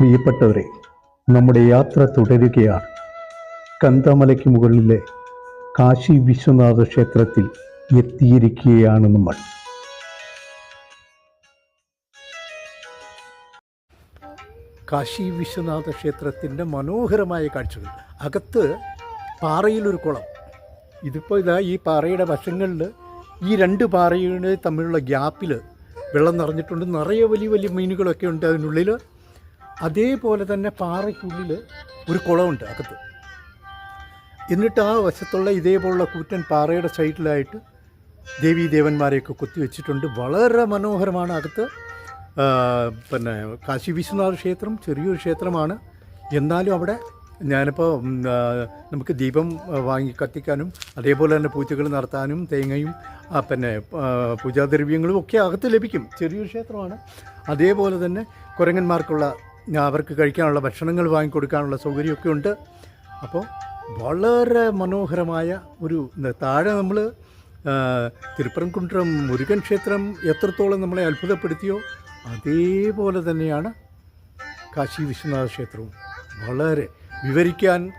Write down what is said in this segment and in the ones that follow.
പ്രിയപ്പെട്ടവരെ നമ്മുടെ യാത്ര തുടരുകയാണ്. കന്തമലയ്ക്ക് മുകളിലെ കാശി വിശ്വനാഥ ക്ഷേത്രത്തിൽ എത്തിയിരിക്കുകയാണ് നമ്മൾ. കാശി വിശ്വനാഥ ക്ഷേത്രത്തിന്റെ മനോഹരമായ കാഴ്ചകൾ. അകത്ത് പാറയിലൊരു കുളം. ഇതിപ്പോൾ ഇതാ ഈ പാറയുടെ വശങ്ങളിൽ ഈ രണ്ട് പാറയുടെ തമ്മിലുള്ള ഗ്യാപ്പിൽ വെള്ളം നിറഞ്ഞിട്ടുണ്ട്. നിറയെ വലിയ വലിയ മീനുകളൊക്കെ ഉണ്ട് അതിനുള്ളിൽ അതേപോലെ തന്നെ പാറയ്ക്കുള്ളിൽ ഒരു കുളമുണ്ട് അകത്ത്. എന്നിട്ട് ആ വശത്തുള്ള ഇതേപോലുള്ള കൂറ്റൻ പാറയുടെ സൈഡിലായിട്ട് ദേവീ ദേവന്മാരെയൊക്കെ കൊത്തിവെച്ചിട്ടുണ്ട്. വളരെ മനോഹരമാണ് അകത്ത്. പിന്നെ കാശി വിശ്വനാഥ് ക്ഷേത്രം ചെറിയൊരു ക്ഷേത്രമാണ്. എന്നാലും അവിടെ ഞാനിപ്പോൾ നമുക്ക് ദീപം വാങ്ങി കത്തിക്കാനും അതേപോലെ തന്നെ പൂജകൾ നടത്താനും തേങ്ങയും പിന്നെ പൂജാദ്രവ്യങ്ങളും ഒക്കെ അകത്ത് ലഭിക്കും. ചെറിയൊരു ക്ഷേത്രമാണ്. അതേപോലെ തന്നെ കുരങ്ങന്മാർക്കുള്ള അവർക്ക് കഴിക്കാനുള്ള ഭക്ഷണങ്ങൾ വാങ്ങിക്കൊടുക്കാനുള്ള സൗകര്യമൊക്കെ ഉണ്ട്. അപ്പോൾ വളരെ മനോഹരമായ ഒരു താഴെ നമ്മൾ തിരുപ്പരംകുണ്ട്രം മുരുകൻ ക്ഷേത്രം എത്രത്തോളം നമ്മളെ അത്ഭുതപ്പെടുത്തിയോ അതേപോലെ തന്നെയാണ് കാശി വിശ്വനാഥ ക്ഷേത്രവും. വളരെ വിവരിക്കാൻ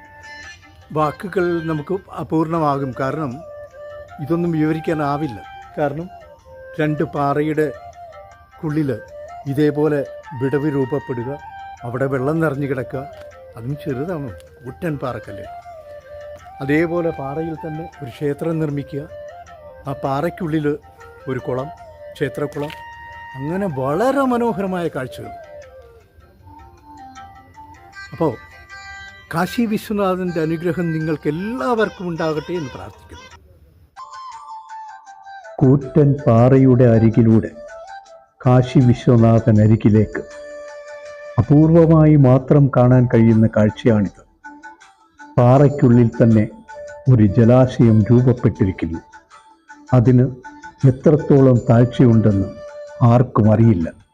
വാക്കുകൾ നമുക്ക് അപൂർണമാകും. കാരണം ഇതൊന്നും വിവരിക്കാനാവില്ല കാരണം രണ്ട് പാറയുടെ കുള്ളിൽ ഇതേപോലെ വിടവ് രൂപപ്പെടുക അവിടെ വെള്ളം നിറഞ്ഞു കിടക്കുക. അതും ചെറുതാണ് കുട്ടൻ പാറക്കല്ലേ. അതേപോലെ പാറയിൽ തന്നെ ഒരു ക്ഷേത്രം നിർമ്മിക്കുക. ആ പാറയ്ക്കുള്ളിൽ ഒരു കുളം ക്ഷേത്രക്കുളം. അങ്ങനെ വളരെ മനോഹരമായ കാഴ്ചകൾ. അപ്പോൾ കാശി വിശ്വനാഥന്റെ അനുഗ്രഹം നിങ്ങൾക്ക് എല്ലാവർക്കും ഉണ്ടാകട്ടെ എന്ന് പ്രാർത്ഥിക്കുന്നു. കൂറ്റൻ പാറയുടെ അരികിലൂടെ കാശി വിശ്വനാഥൻ അരികിലേക്ക് അപൂർവമായി മാത്രം കാണാൻ കഴിയുന്ന കാഴ്ചയാണിത്. പാറയ്ക്കുള്ളിൽ തന്നെ ഒരു ജലാശയം രൂപപ്പെട്ടിരിക്കുന്നു. അതിന് എത്രത്തോളം താഴ്ചയുണ്ടെന്ന് ആർക്കും അറിയില്ല.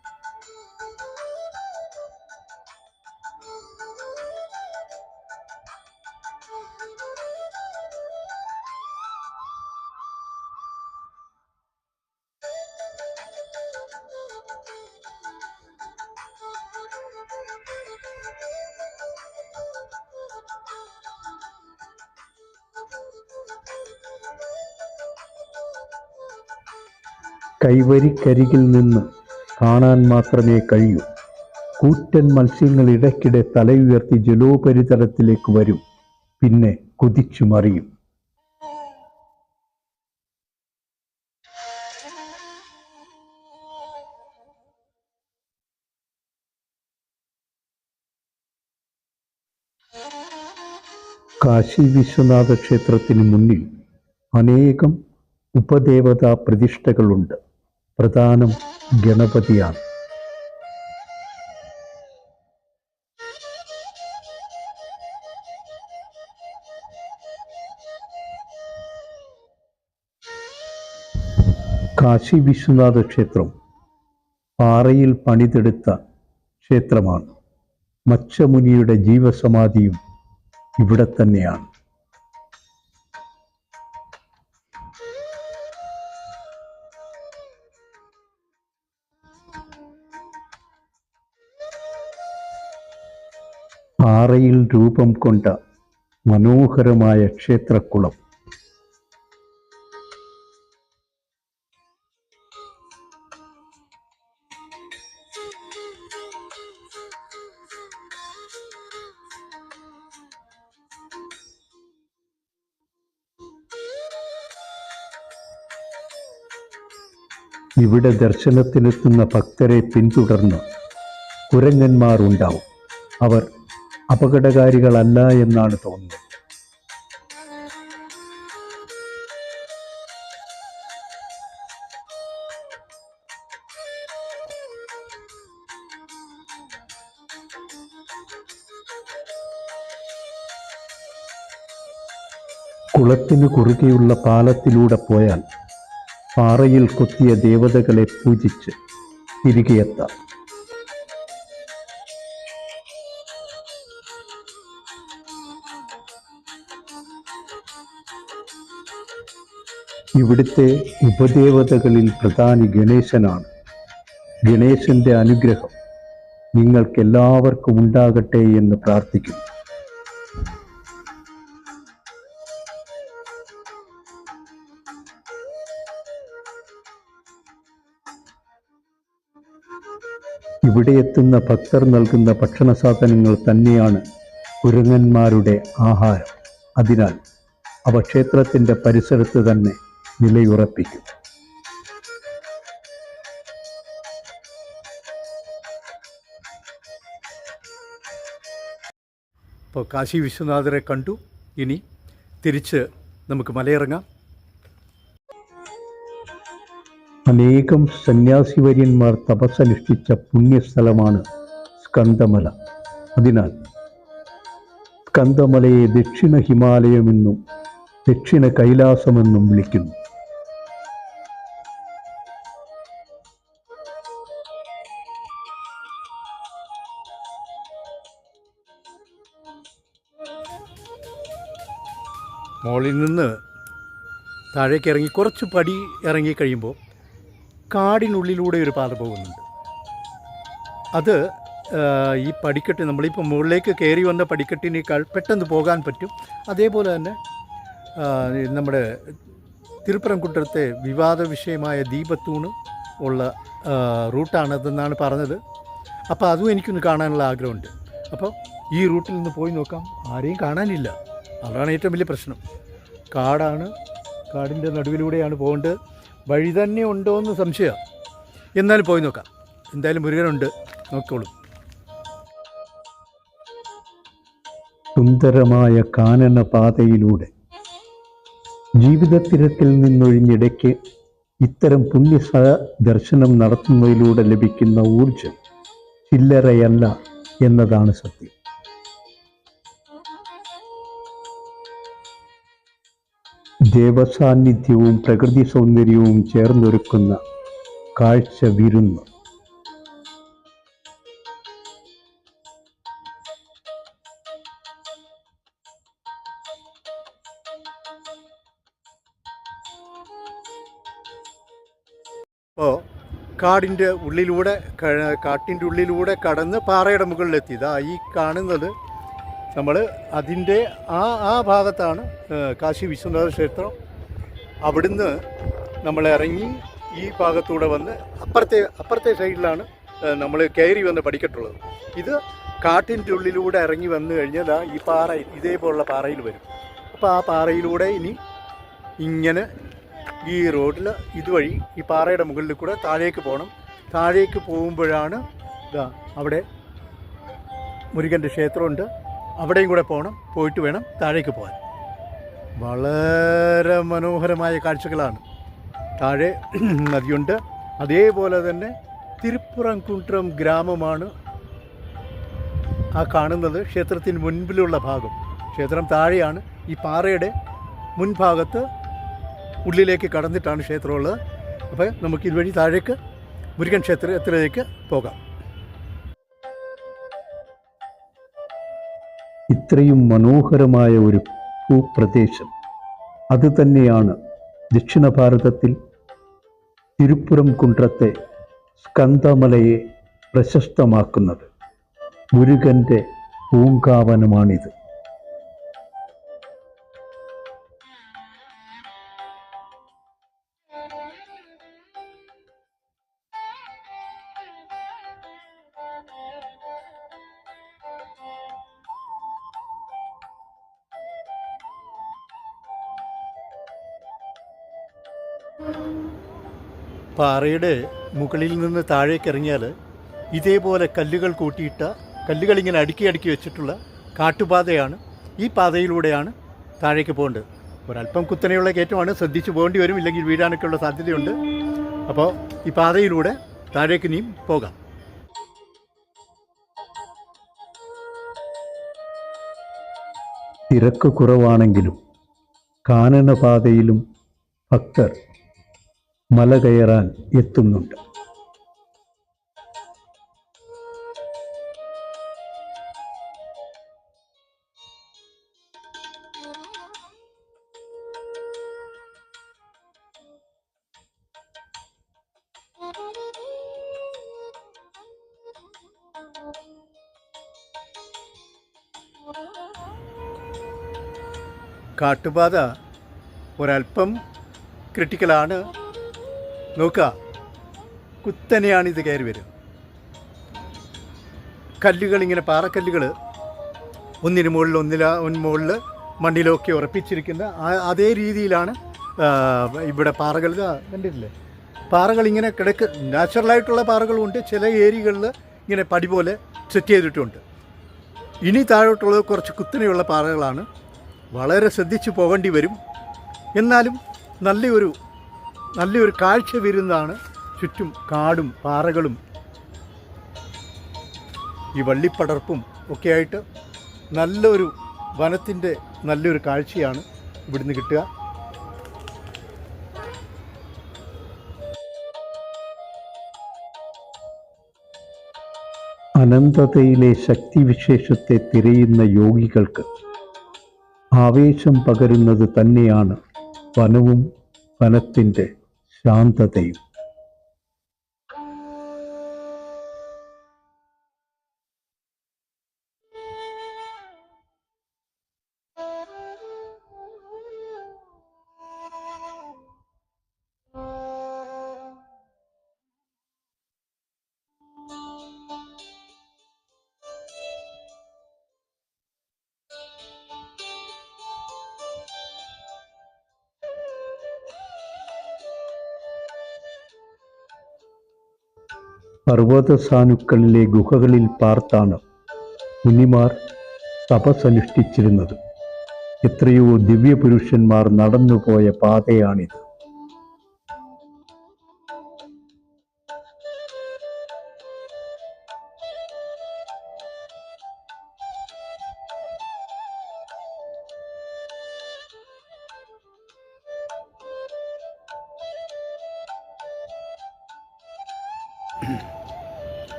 കൈവരിക്കരികിൽ നിന്ന് കാണാൻ മാത്രമേ കഴിയൂ. കൂറ്റൻ മത്സ്യങ്ങൾ ഇടയ്ക്കിടെ തലയുയർത്തി ജലോപരിതലത്തിലേക്ക് വരും. പിന്നെ കുതിച്ചു മറിയും. കാശി വിശ്വനാഥ ക്ഷേത്രത്തിന് മുന്നിൽ അനേകം ഉപദേവതാ പ്രതിഷ്ഠകളുണ്ട്. പ്രധാനം ഗണപതിയാണ്. കാശി വിശ്വനാഥ ക്ഷേത്രം പാറയിൽ പണിതെടുത്ത ക്ഷേത്രമാണ്. മച്ചമുനിയുടെ ജീവസമാധിയും ഇവിടെ തന്നെയാണ്. പാറയിൽ രൂപം കൊണ്ട മനോഹരമായ ക്ഷേത്രക്കുളം. ഇവിടെ ദർശനത്തിനെത്തുന്ന ഭക്തരെ പിന്തുടർന്ന് കുരങ്ങന്മാരുണ്ടാവും അവർ അപകടകാരികളല്ല എന്നാണ് തോന്നുന്നത്. കുളത്തിനു കുറുകെയുള്ള പാലത്തിലൂടെ പോയാൽ പാറയിൽ കൊത്തിയ ദേവതകളെ പൂജിച്ച് തിരികെ ഇവിടുത്തെ ഉപദേവതകളിൽ പ്രധാനി ഗണേശനാണ്. ഗണേശന്റെ അനുഗ്രഹം നിങ്ങൾക്കെല്ലാവർക്കും ഉണ്ടാകട്ടെ എന്ന് പ്രാർത്ഥിക്കുന്നു. ഇവിടെ എത്തുന്ന ഭക്തർ നൽകുന്ന ഭക്ഷണ സാധനങ്ങൾ തന്നെയാണ് കുരങ്ങന്മാരുടെ ആഹാരം. അതിനാൽ അവ ക്ഷേത്രത്തിന്റെ പരിസരത്ത് തന്നെ നിലയുറപ്പിക്കും. ഇപ്പോൾ കാശി വിശ്വനാഥരെ കണ്ടു. ഇനി തിരിച്ച് നമുക്ക് മലയിറങ്ങാം. അനേകം സന്യാസിവര്യന്മാർ തപസ്സനുഷ്ഠിച്ച പുണ്യസ്ഥലമാണ് സ്കന്ദമല. അതിനാൽ സ്കന്ദമലയെ ദക്ഷിണ ഹിമാലയമെന്നും ദക്ഷിണ കൈലാസമെന്നും വിളിക്കുന്നു. മുകളിൽ നിന്ന് താഴേക്ക് ഇറങ്ങി കുറച്ച് പടി ഇറങ്ങി കഴിയുമ്പോൾ കാടിനുള്ളിലൂടെ ഒരു പാത പോകുന്നുണ്ട്. അത് ഈ പടിക്കെട്ട് നമ്മളിപ്പോൾ മുകളിലേക്ക് കയറി വന്ന പടിക്കെട്ടിനേക്കാൾ പെട്ടെന്ന് പോകാൻ പറ്റും. അതേപോലെ തന്നെ നമ്മുടെ തിരുപ്പരംകുട്ടത്തെ വിവാദ വിഷയമായ ദീപത്തൂണ് ഉള്ള റൂട്ടാണതെന്നാണ് പറഞ്ഞത്. അപ്പോൾ അതും എനിക്കൊന്ന് കാണാനുള്ള ആഗ്രഹമുണ്ട്. അപ്പോൾ ഈ റൂട്ടിൽ നിന്ന് പോയി നോക്കാം. ആരെയും കാണാനില്ല. അതാണ് ഏറ്റവും വലിയ പ്രശ്നം. കാടാണ് കാടിന്റെ നടുവിലൂടെയാണ് പോകേണ്ടത്. വഴി തന്നെ ഉണ്ടോ എന്ന് സംശയമാണ് എന്നാലും പോയി നോക്കാം. എന്തായാലും മുരുകനുണ്ട്. നോക്കോളൂ. സുന്ദരമായ കാനന പാതയിലൂടെ ജീവിതത്തിരത്തിൽ നിന്നൊഴിഞ്ഞിടയ്ക്ക് ഇത്തരം പുണ്യസ ദർശനം നടത്തുന്നതിലൂടെ ലഭിക്കുന്ന ഊർജം ചില്ലറയല്ല എന്നതാണ് സത്യം. ദേവസാന്നിധ്യവും പ്രകൃതി സൗന്ദര്യവും ചേർന്നൊരുക്കുന്ന കാഴ്ച വിരുന്നു. അപ്പോൾ കാടിന്റെ ഉള്ളിലൂടെ കാട്ടിന്റെ ഉള്ളിലൂടെ കടന്ന് പാറയുടെ മുകളിലെത്തി. ഇതാ ഈ കാണുന്നത് നമ്മൾ അതിന്റെ ആ ആ ഭാഗത്താണ് കാശി വിശ്വനാഥ ക്ഷേത്രം. അവിടുന്ന് നമ്മൾ ഇറങ്ങി ഈ ഭാഗത്തൂടെ വന്ന് അപ്പുറത്തെ അപ്പുറത്തെ സൈഡിലാണ് നമ്മൾ കയറി വന്ന് പഠിക്കട്ടുള്ളത് ഇത് കാട്ടിന്റെ ഉള്ളിലൂടെ ഇറങ്ങി വന്നു കഴിഞ്ഞാൽ ഈ പാറ ഇതേപോലുള്ള പാറയിൽ വരും. അപ്പോൾ ആ പാറയിലൂടെ ഇനി ഇങ്ങനെ ഈ റോഡിൽ ഇതുവഴി ഈ പാറയുടെ മുകളിൽ കൂടെ താഴേക്ക് പോകണം താഴേക്ക് പോകുമ്പോഴാണ് ഇതാ അവിടെ മുരുകന്റെ ക്ഷേത്രമുണ്ട്. അവിടെയും കൂടെ പോകണം പോയിട്ട് വേണം താഴേക്ക് പോകാൻ. വളരെ മനോഹരമായ കാഴ്ചകളാണ്. താഴെ നദിയുണ്ട്. അതേപോലെ തന്നെ തിരുപ്പുറംകുണ്ട്രം ഗ്രാമമാണ് ആ കാണുന്നത്. ക്ഷേത്രത്തിന് മുൻപിലുള്ള ഭാഗം. ക്ഷേത്രം താഴെയാണ്. ഈ പാറയുടെ മുൻഭാഗത്ത് ഉള്ളിലേക്ക് കടന്നിട്ടാണ് ക്ഷേത്രമുള്ളത്. അപ്പോൾ നമുക്ക് ഇതുവഴി താഴേക്ക് മുരുകൻ ക്ഷേത്രത്തിലേക്ക് പോകാം. ഇത്രയും മനോഹരമായ ഒരു ഭൂപ്രദേശം. അത് തന്നെയാണ് ദക്ഷിണ ഭാരതത്തിൽ തിരുപ്പുറം കുണ്ട്രത്തെ സ്കന്ദമലയെ പ്രശസ്തമാക്കുന്നത്. മുരുകന്റെ പൂങ്കാവനമാണിത്. പാറയുടെ മുകളിൽ നിന്ന് താഴേക്ക് ഇറങ്ങിയാൽ ഇതേപോലെ കല്ലുകൾ കൂട്ടിയിട്ട കല്ലുകൾ ഇങ്ങനെ അടുക്കി അടുക്കി വെച്ചിട്ടുള്ള കാട്ടുപാതയാണ് ഈ പാതയിലൂടെയാണ് താഴേക്ക് പോകേണ്ടത്. ഒരല്പം കുത്തനെയുള്ള കയറ്റമാണ് ശ്രദ്ധിച്ചു പോകേണ്ടി വരും ഇല്ലെങ്കിൽ വീഴാനൊക്കെയുള്ള സാധ്യതയുണ്ട്. അപ്പോൾ ഈ പാതയിലൂടെ താഴേക്ക് ഇനിയും പോകാം. തിരക്ക് കുറവാണെങ്കിലും കാനന പാതയിലും ഭക്തർ മല കയറാൻ എത്തുന്നുണ്ട്. കാട്ടുപാത ഒരല്പം ക്രിട്ടിക്കലാണ് നോക്കുക കുത്തനെയാണ് ഇത് കയറി വരിക. കല്ലുകൾ ഇങ്ങനെ പാറക്കല്ലുകൾ ഒന്നിന് മുകളിൽ ഒന്നില ഒന്ന് മുകളിൽ മണ്ണിലൊക്കെ ഉറപ്പിച്ചിരിക്കുന്ന അതേ രീതിയിലാണ് ഇവിടെ പാറകൾ കണ്ടിട്ടില്ലേ? പാറകൾ ഇങ്ങനെ കിടക്ക് നാച്ചുറലായിട്ടുള്ള പാറകളുണ്ട് ചില ഏരിയകളിൽ ഇങ്ങനെ പടി പോലെ സെറ്റ് ചെയ്തിട്ടുണ്ട്. ഇനി താഴോട്ടുള്ളത് കുറച്ച് കുത്തനെയുള്ള പാറകളാണ്. വളരെ ശ്രദ്ധിച്ചു പോകേണ്ടി വരും. എന്നാലും നല്ലൊരു നല്ലൊരു കാഴ്ച വരുന്നതാണ് ചുറ്റും കാടും പാറകളും. ഈ വള്ളിപ്പടർപ്പും ഒക്കെയായിട്ട് നല്ലൊരു വനത്തിന്റെ നല്ലൊരു കാഴ്ചയാണ് ഇവിടുന്ന് കിട്ടുക. അനന്തതയിലെ ശക്തിവിശേഷത്തെ തിരയുന്ന യോഗികൾക്ക് ആവേശം പകരുന്നത് തന്നെയാണ് വനവും വനത്തിന്റെ ಶಾಂತತೆಯು ശാന്തതയും പർവതസാനുക്കളിലെ ഗുഹകളിൽ പാർത്താണ് മുനിമാർ തപസ്സനുഷ്ഠിച്ചിരുന്നത്. എത്രയോ ദിവ്യപുരുഷന്മാർ നടന്നുപോയ പാതയാണിത്.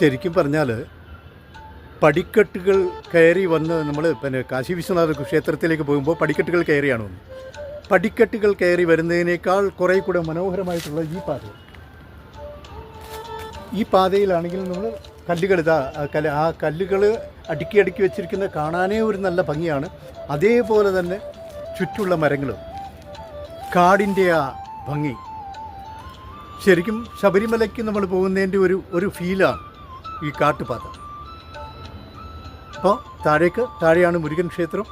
ശരിക്കും പറഞ്ഞാൽ പടിക്കെട്ടുകൾ കയറി വന്ന് നമ്മൾ പിന്നെ കാശി വിശ്വനാഥ ക്ഷേത്രത്തിലേക്ക് പോകുമ്പോൾ പടിക്കെട്ടുകൾ കയറിയാണ് വന്നത്. പടിക്കെട്ടുകൾ കയറി വരുന്നതിനേക്കാൾ കുറേ കൂടെ മനോഹരമായിട്ടുള്ള ഈ പാത. ഈ പാതയിലാണെങ്കിൽ നമ്മൾ കല്ലുകൾ ഇതാ ആ കല്ല് ആ കല്ലുകൾ അടുക്കി അടുക്കി വെച്ചിരിക്കുന്ന കാണാനേ ഒരു നല്ല ഭംഗിയാണ്. അതേപോലെ തന്നെ ചുറ്റുള്ള മരങ്ങളും. കാടിന്റെ ആ ഭംഗി. ശരിക്കും ശബരിമലയ്ക്ക് നമ്മൾ പോകുന്നതിന്റെ ഒരു ഒരു ഫീലാണ്. ഈ കാട്ടുപാത അപ്പോൾ താഴേക്ക് താഴെയാണ് മുരുകൻ ക്ഷേത്രം.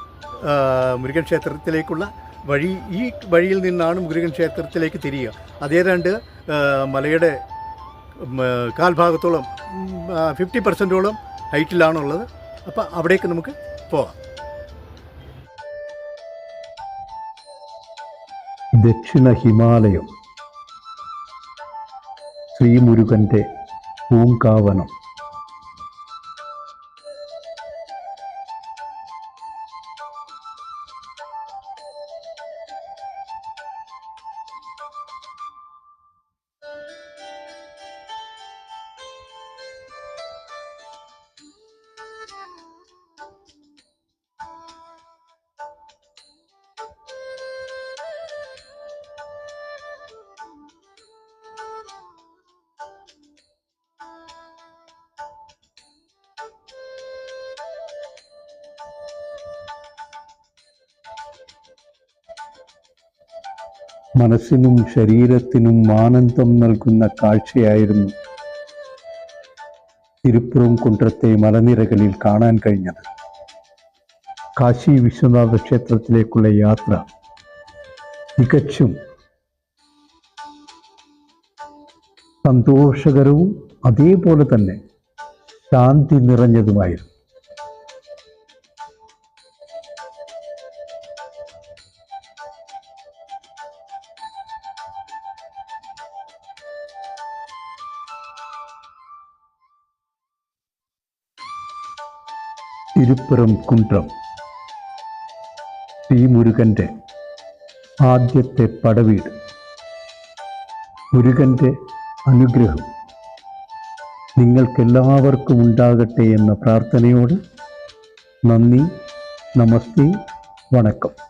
മുരുകൻ ക്ഷേത്രത്തിലേക്കുള്ള വഴി. ഈ വഴിയിൽ നിന്നാണ് മുരുകൻ ക്ഷേത്രത്തിലേക്ക് തിരിയുക. അതേ രണ്ട് മലയുടെ കാൽഭാഗത്തോളം ഫിഫ്റ്റി പെർസെന്റോളം ഹൈറ്റിലാണുള്ളത്. അപ്പോൾ അവിടേക്ക് നമുക്ക് പോവാം. ദക്ഷിണ ഹിമാലയം. ശ്രീമുരുകന്റെ പൂങ്കാവനം. മനസ്സിനും ശരീരത്തിനും ആനന്ദം നൽകുന്ന കാഴ്ചയായിരുന്നു തിരുപ്പുറം കുണ്ടത്തെ മലനിരകളിൽ കാണാൻ കഴിഞ്ഞത്. കാശി വിശ്വനാഥ ക്ഷേത്രത്തിലേക്കുള്ള യാത്ര തികച്ചും സന്തോഷകരവും അതേപോലെ തന്നെ ശാന്തി നിറഞ്ഞതുമായിരുന്നു. തിരുപ്പുറം കുണ്ട്രം. പി മുരുകന്റെ ആദ്യത്തെ പടവീട്. മുരുകന്റെ അനുഗ്രഹം. നിങ്ങൾക്കെല്ലാവർക്കും ഉണ്ടാകട്ടെ എന്ന പ്രാർത്ഥനയോട് നന്ദി നമസ്തേ വണക്കം.